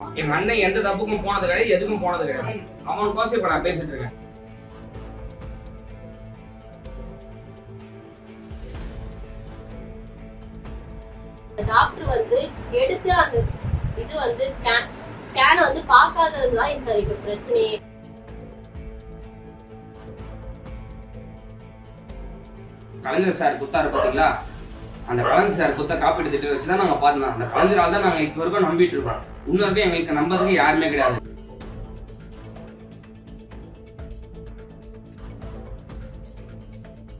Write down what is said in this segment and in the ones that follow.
எங்க அண்ணன் எந்த தப்புக்கும் போனது கிடையாது எதுக்கும் போனது கிடையாது. அவனுக்கோசம் இப்ப நான் பேசிட்டு இருக்கேன். டாக்டர் வந்து எடுத்து அந்த இது வந்து ஸ்கேன் ஸ்கேன் வந்து பார்க்காதது தான் சார் இப்போ பிரச்சனையே கலைஞர் சார் குத்தாரு பாத்தீங்களா? அந்த கலைஞர் சார் குத்த காப்பீடு திட்டம் வச்சு தான் நாங்க பார்த்தோம் அந்த கலைஞரால் தான் நாங்க இப்போ வரைக்கும் நம்பிட்டு இருக்கோம். இன்ன வரைக்கும் எங்களுக்கு நம்புறதுக்கு யாருமே கிடையாது.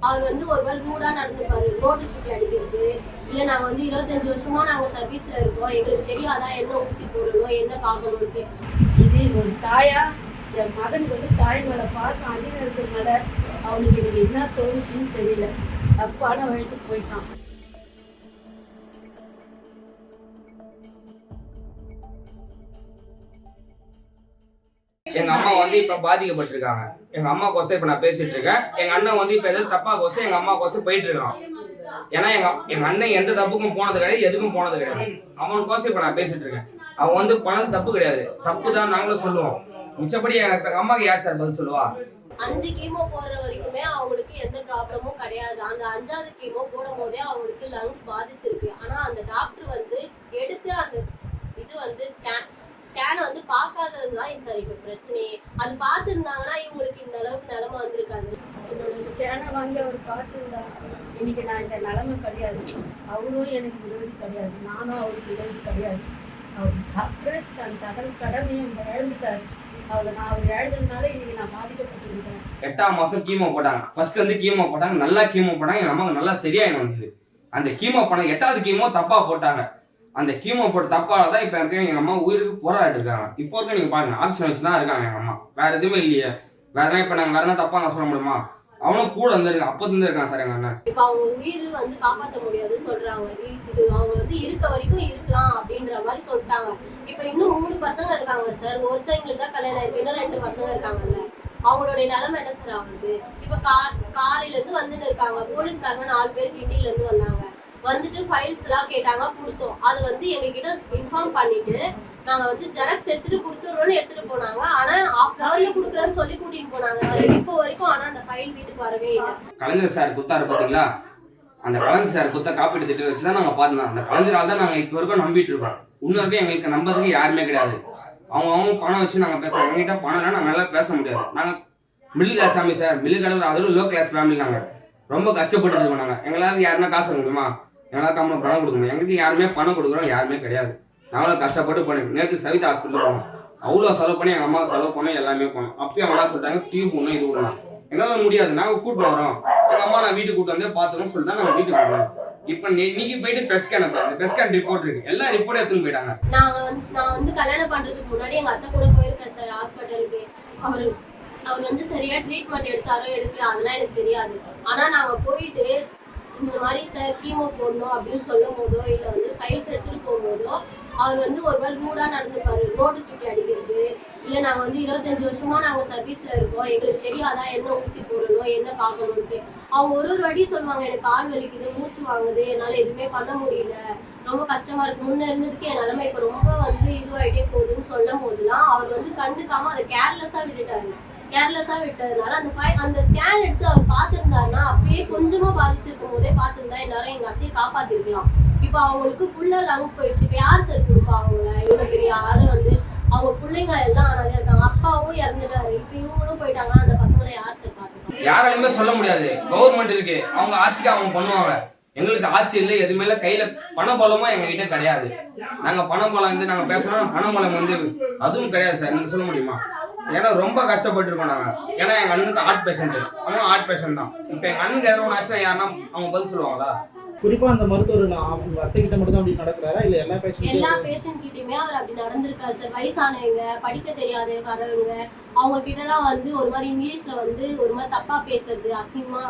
அவர் வந்து ஒரு நாள் ரூடா நடந்துப்பாரு. ரோடு தூக்கி அடிக்கிறது. இல்ல நாங்க வந்து இருபத்தஞ்சு வருஷமா நாங்க சர்வீஸ்ல இருக்கோம். எங்களுக்கு தெரியாதா என்ன ஊசி போடணும் என்ன பார்க்கணும்ட்டு இது ஒரு தாயா? என் மகனுக்கு வந்து தாய் மேல பாசம் அதிகம் இருக்கிறதுனால அவனுக்கு எனக்கு என்ன தோணுச்சுன்னு தெரியல. தப்பான வழிக்கு போயிட்டான். எங்க அம்மா வந்து இப்ப பாதிக்கப்பட்டிருக்காங்க. எங்க அம்மா கோசம் இப்ப நான் பேசிட்டு இருக்கேன். எங்க அண்ணன் வந்து இப்ப எதாவது தப்பா கோசம் எங்க அம்மா கோசம் போயிட்டு இருக்கான். ஏன்னா எங்க எங்க அண்ணன் எந்த தப்புக்கும் போனது கிடையாது எதுக்கும் போனது கிடையாது. அவனுக்கோசம் இப்ப நான் பேசிட்டு இருக்கேன். அவன் வந்து பண்ணது தப்பு கிடையாது. தப்பு தான் நாங்களும் சொல்லுவோம். மிச்சப்படி எங்க அம்மாக்கு யார் சார் பதில் சொல்லுவா? அஞ்சு கீமோ போடுற வரைக்குமே அவங்களுக்கு எந்த ப்ராப்ளமும் கிடையாது. அந்த அஞ்சாவது கீமோ போடும் போதே அவங்களுக்கு லங்ஸ் பாதிச்சிருக்கு. ஆனா அந்த டாக்டர் வந்து எடுத்து அந்த இது வந்து ஸ்கேன் ஸ்கேன் வந்து பார்க்காதது தான் சார் இப்போ பிரச்சனையே. அது பார்த்துருந்தாங்கன்னா இவங்களுக்கு இந்த அளவுக்கு நிலைமை வந்திருக்காது. என்னோட ஸ்கேனை வாங்கி அவர் பார்த்துருந்தா இன்னைக்கு நான் இந்த நிலைமை கிடையாது. அவரும் எனக்கு விரோதி கிடையாது. நானும் அவருக்கு விரோதி கிடையாது. அவர் டாக்டர் தன் தகவல் கடமையை இழந்துட்டாரு அவர் நான் அவர் இழந்ததுனால இன்னைக்கு நான் பாதிக்கப்பட்டிருக்கிறேன். எட்டாம் மாசம் கீமோ போட்டாங்க. ஃபர்ஸ்ட் வந்து கீமோ போட்டாங்க. நல்லா கீமோ போட்டாங்க. எங்க அம்மாவுக்கு நல்லா சரியாயிடும் வந்தது. அந்த கீமோ பண்ண எட்டாவது கீமோ தப்பா போட்டாங்க. அந்த கீமோ போட்ட தப்பால தான் இப்போ இருக்க எங்கள் அம்மா உயிருக்கு போராடிட்டு இருக்காங்க. இப்போ இருக்க நீங்கள் பாருங்க ஆக்சிஜன் வச்சு தான் இருக்காங்க எங்கள் அம்மா. வேற எதுவுமே இல்லையே. வேற இப்போ நாங்கள் வேற என்ன தப்பாக நான் சொல்ல முடியுமா? அவனும் கூட இருந்திருக்கான் அப்போ இருந்து இருக்கான் சார் எங்க அண்ணன். இப்போ அவங்க உயிர் வந்து காப்பாற்ற முடியாது சொல்றாங்க. இது அவங்க வந்து இருக்க வரைக்கும் இருக்கலாம் அப்படின்ற மாதிரி சொல்லிட்டாங்க. இப்போ இன்னும் மூணு பசங்க இருக்காங்க சார். ஒருத்தவங்களுக்கு தான் கல்யாணம் ஆயிருக்கு. இன்னும் ரெண்டு பசங்க இருக்காங்கல்ல. அவங்களுடைய நிலைமை என்ன சார் ஆகுது? இப்போ கா காலையில இருந்து வந்துட்டு இருக்காங்க. போலீஸ்காரங்க நாலு பேர் கிண்டியில இருந்து வந்தாங்க. வந்துட்டு ஃபைல்ஸ் எல்லாம் கேட்டாங்க கொடுத்தோம். அது வந்து எங்க கிட்ட இன்ஃபார்ம் பண்ணிட்டு நாங்க வந்து ஜெராக்ஸ் எடுத்துட்டு கொடுத்துறோம்னு எடுத்துட்டு போனாங்க. ஆனா ஹாஃப் ஹவர்ல கொடுக்குறேன்னு சொல்லி கூட்டிட்டு போனாங்க சார். இப்போ வரைக்கும் ஆனா அந்த ஃபைல் வீட்டுக்கு வரவே இல்லை. கலைஞர் சார் குத்தாரு பாத்தீங்களா? அந்த கலைஞர் சார் குத்த காப்பீடு திட்டம் வச்சு தான் நாங்க பார்த்தோம். அந்த கலைஞரால் தான் நாங்க இப்போ வரைக்கும் நம்பிட்டு இருக்கோம். இன்னும் வரைக்கும் எங்களுக்கு நம்புறதுக்கு யாருமே கிடையாது. அவங்க அவங்க பணம் வச்சு நாங்க பேசுறோம். எங்கிட்ட பணம் இல்லை நாங்க நல்லா பேச முடியாது. நாங்க middle class family sir. Middle class அதுவும் லோ கிளாஸ் ஃபேமிலி நாங்க. ரொம்ப கஷ்டப்பட்டு இருக்கோம் நாங்க. எங்களால யாருன்னா காசு முடியுமா? எங்களால் கம்மி பணம் கொடுக்க முடியும் எங்களுக்கு யாருமே பணம் கொடுக்குறோம் யாருமே கிடையாது. நாங்களும் கஷ்டப்பட்டு போனேன். நேற்று சவிதா ஹாஸ்பிட்டல் போனோம். அவ்வளோ செலவு பண்ணி எங்கள் அம்மாவை செலவு பண்ணோம் எல்லாமே போனோம் அப்பயும் அவங்க சொல்லிட்டாங்க டியூப் ஒன்றும் இது விடலாம் என்னால் முடியாது. நாங்கள் கூப்பிட்டு வரோம். எங்கள் அம்மா நான் வீட்டுக்கு கூப்பிட்டு வந்தே பார்த்துக்கணும் சொல்லிட்டு நாங்கள் வீட்டுக்கு போகிறோம் இப்போ இன்னைக்கு போயிட்டு பெட்ஸ்கேன் அந்த பெட்ஸ்கேன் ரிப்போர்ட் இருக்கு. எல்லா ரிப்போர்ட் எடுத்துன்னு போயிட்டாங்க. நான் வந்து நான் வந்து கல்யாணம் பண்றதுக்கு முன்னாடி எங்க அத்தை கூட போயிருக்கேன் சார் ஹாஸ்பிட்டலுக்கு அவரு அவர் வந்து சரியா ட்ரீட்மெண்ட் எடுத்தாரோ எடுக்கல அதெல்லாம் எனக்கு தெரியாது. ஆனா நாங்க போயிட்டு இந்த மாதிரி சார் கீமோ போடணும் அப்படின்னு சொல்லும் போதோ இல்ல வந்து ஃபைல்ஸ் எடுத்துட்டு போகும்போதோ அவர் வந்து ஒரு மாதிரி ரூடா நடந்துப்பாரு. ரோடு தூக்கி அடிக்கிறது. இல்ல நாங்க வந்து இருபத்தஞ்சு வருஷமா நாங்க சர்வீஸ்ல இருக்கோம். எங்களுக்கு தெரியாதா என்ன ஊசி போடணும் என்ன பார்க்கணும்ட்டு அவங்க ஒரு ஒரு வாட்டி சொல்லுவாங்க எனக்கு கால் வலிக்குது மூச்சு வாங்குது என்னால எதுவுமே பண்ண முடியல. ரொம்ப கஷ்டமா இருக்கு. முன்ன இருந்ததுக்கு என் நிலமை இப்ப ரொம்ப வந்து இதுவாயிட்டே போகுதுன்னு சொல்லும் போதுலாம் அவர் வந்து கண்டுக்காம அதை கேர்லெஸ்ஸா விட்டுட்டாரு. கேர்லெஸ்ஸா விட்டதுனால அந்த ஃபை- அந்த ஸ்கேன் எடுத்து அவர் பார்த்துருந்தாருன்னா அப்பயே கொஞ்சமா பாதிச்சிருக்கும் போதே பார்த்திருந்தா எல்லாரும் எங்க அத்தையை காப்பாத்திருக்கலாம். இப்போ அவங்களுக்கு ஃபுல்லா லங்ஸ் போயிடுச்சு. இப்போ யார் சார் கொடுப்பா அவங்கள? இவ்வளவு பெரிய ஆளு வந்து அவங்க பிள்ளைங்க எல்லாம் அனாதையா இருக்காங்க. அப்பாவும் இறந்துட்டாரு. இப்போ இவங்களும் போயிட்டாங்கன்னா அந்த பசங்களை யார் சார் பாத்துக்கணும் யாராலையுமே சொல்ல முடியாது. கவர்மெண்ட் இருக்கு. அவங்க ஆட்சிக்கு அவங்க பண்ணுவாங்க. எங்களுக்கு ஆட்சி இல்லை. எதுவுமே இல்லை கையில பண பலமும் கிடையாது. நாங்க பண பலம் வந்து நாங்க பேசுறோம். பண பலம் வந்து அதுவும் கிடையாது சார் நீங்க சொல்ல முடியுமா? ஏன்னா ரொம்ப கஷ்டப்பட்டு இருக்கோம் நாங்க. ஏன்னா எங்க அண்ணனுக்கு ஹார்ட் பேஷண்ட் அவன் ஹார்ட் பேஷண்ட் தான். இப்போ எங்கள் அண்ணனுக்கு எதாவது ஒன்று ஆச்சுன்னா யாருன்னா அவங்க பதில் சொல்லுவாங்களா? குறிப்பா அந்த மருத்துவர் நான் அவங்க அத்தை கிட்ட மட்டும் தான் அப்படி நடக்கிறாரா? இல்ல எல்லா எல்லா பேஷண்ட் கிட்டயுமே அவர் அப்படி நடந்திருக்காரு சார். வயசானவங்க படிக்க தெரியாத வரவங்க அவங்க கிட்ட எல்லாம் வந்து ஒரு மாதிரி இங்கிலீஷ்ல வந்து ஒரு மாதிரி தப்பா பேசுறது அசிங்கமா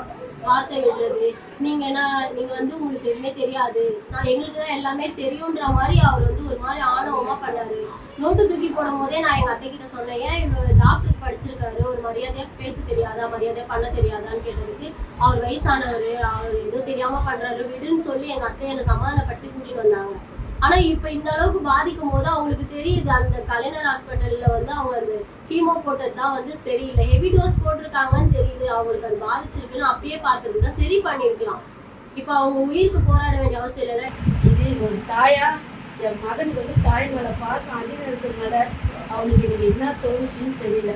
வார்த்தை விடுறது. நீங்க என்ன நீங்க வந்து உங்களுக்கு எதுவுமே தெரியாது. நான் எங்களுக்கு தான் எல்லாமே தெரியும்ன்ற மாதிரி அவர் வந்து ஒரு மாதிரி ஆணவமா பண்ணாரு. நோட்டு தூக்கி போடும் போதே நான் எங்க அத்தை கிட்ட சொன்னேன் ஏன் இவ்வளவு டாக்டர் படிச்சிருக்காரு. ஒரு மரியாதையா பேச தெரியாதா? மரியாதையா பண்ண தெரியாதான்னு கேட்டதுக்கு அவர் வயசானவர் அவர் எதுவும் தெரியாம பண்றாரு விடுன்னு சொல்லி எங்க அத்தை என்னை சமாதானப்படுத்தி கூட்டிட்டு வந்தாங்க. ஆனா இப்ப இந்த அளவுக்கு பாதிக்கும் போது அவங்களுக்கு தெரியுது அந்த கலைஞர் ஹாஸ்பிட்டல்ல வந்து அவங்க அந்த கீமோ போட்டது தான் வந்து சரியில்லை. ஹெவி டோஸ் போட்டிருக்காங்கன்னு தெரியுது. அவங்களுக்கு அது பாதிச்சிருக்குன்னு அப்பயே பார்த்துருந்தா சரி பண்ணிருக்கலாம் இப்ப அவங்க உயிருக்கு போராட வேண்டிய அவசியம் இல்லை இது ஒரு தாயா? என் மகனுக்கு வந்து தாய் மேலே பாசம் அதிகம் இருக்கிறதுனால அவனுக்கு எனக்கு என்ன தோணுச்சுன்னு தெரியல.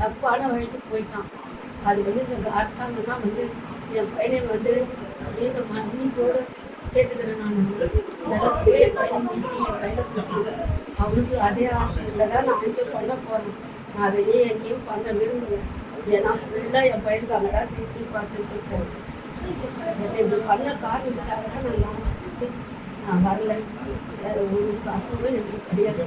தப்பான வழிக்கு போயிட்டான். அது வந்து இந்த அரசாங்கம் தான் வந்து என் பையனை வந்து அப்படின்னு மன்னிப்போடு கேட்டுக்கிறேன் நான். என் பையனை மீட்டி என் பையனை கொடுத்துருவேன் அவனுக்கு அதே ஹாஸ்பிட்டலில் தான் நான் அங்கே பண்ண போகிறேன் நான் வெளியே எங்கேயும் பண்ண விரும்புவேன் ஏன்னா ஃபுல்லாக என் பையனுக்கு அங்கே தான் ட்ரீட்மெண்ட் பார்த்துட்டு இருக்கேன். இப்படி பண்ண காரணத்துக்காக தான் நான் ஹாஸ்பிட்டலுக்கு நான் வரல. வேற ஒரு காரணமும் எனக்கு கிடையாது